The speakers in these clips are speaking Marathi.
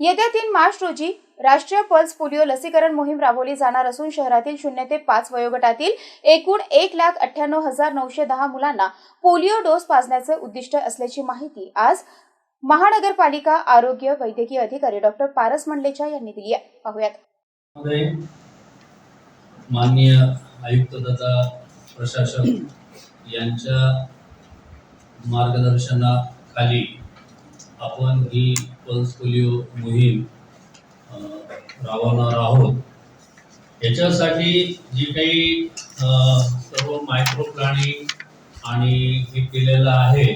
येत्या तीन मार्च रोजी राष्ट्रीय पल्स पोलिओ लसीकरण मोहीम राबवली जाणार असून शहरातील शून्य ते पाच वयोगटातील एकूण एक लाख अठ्ठ्याण्णव हजार नऊशे दहा मुलांना पोलिओ डोस पाजण्याचे उद्दिष्ट असल्याची माहिती आज महानगरपालिका आरोग्य वैद्यकीय अधिकारी डॉक्टर पारस मंडलेचा यांनी दिली आहे. माननीय आयुक्त तथा प्रशासक यांच्या मार्गदर्शनाखाली आपण ही पल्स पोलिओ मोहीम राबवणार आहोत याच्यासाठी जी काही सर्व मायक्रो प्लॅनिंग आणि हे केलेलं आहे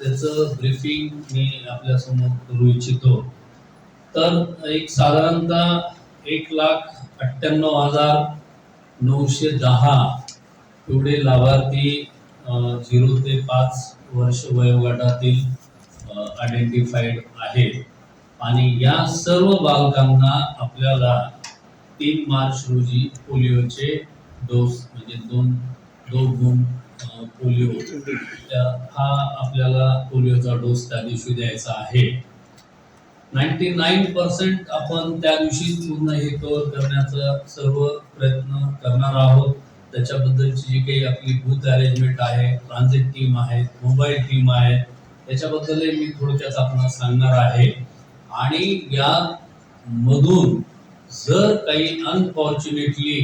त्याचं ब्रीफिंग मी आपल्यासमोर करू इच्छितो. तर एक साधारणतः एक लाख अठ्ठ्याण्णव हजार नऊशे दहा एवढे लाभार्थी झिरो ते पाच वर्ष वयोगटातील आयडेंटिफाईड आहेत आणि या सर्व बालकांना आपल्याला तीन मार्च रोजी पोलिओचे डोस म्हणजे दोन दोन गुण पोलिओ. त्या- हा आपल्याला पोलिओचा डोस त्या दिवशी द्यायचा आहे. नाईन्टी नाईन पर्सेंट आपण त्या दिवशी पूर्ण हे कव्हर करण्याचा सर्व प्रयत्न करणार आहोत. त्याच्याबद्दलची जी काही आपली बूथ अरेंजमेंट आहे ट्रान्झिट टीम आहे मोबाईल टीम आहे त्याच्याबद्दलही मी थोडक्यात आपण सांगणार आहे. आणि या मधून जर काही अनफॉर्च्युनेटली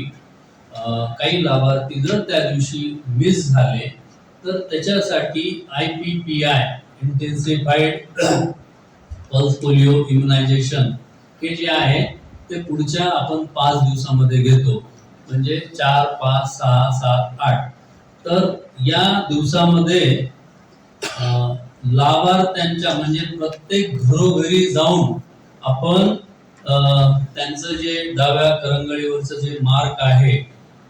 काही लाभार्थी जर त्या दिवशी मिस झाले तर त्याच्यासाठी I P P I intensified pulse polio immunisation हे जे आहे ते पुढच्या आपण पाच दिवसामध्ये घेतो. म्हणजे चार पाच सहा सात आठ. तर या दिवसामध्ये लाभार्थ्यांच्या म्हणजे प्रत्येक घरोघरी जाऊन आपण त्यांचं जे डाव्या करंगळीवरचं जे मार्क आहे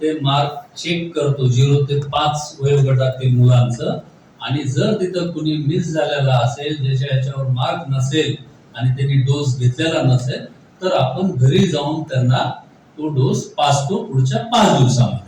ते मार्क चेक करतो. झिरो ते पाच वयोगटातील मुलांचं. आणि जर तिथं कुणी मिस झालेला असेल ज्याच्या याच्यावर मार्क नसेल आणि त्यांनी डोस घेतलेला नसेल तर आपण घरी जाऊन त्यांना तो डोस पाचतो पुढच्या पाच दिवसामध्ये.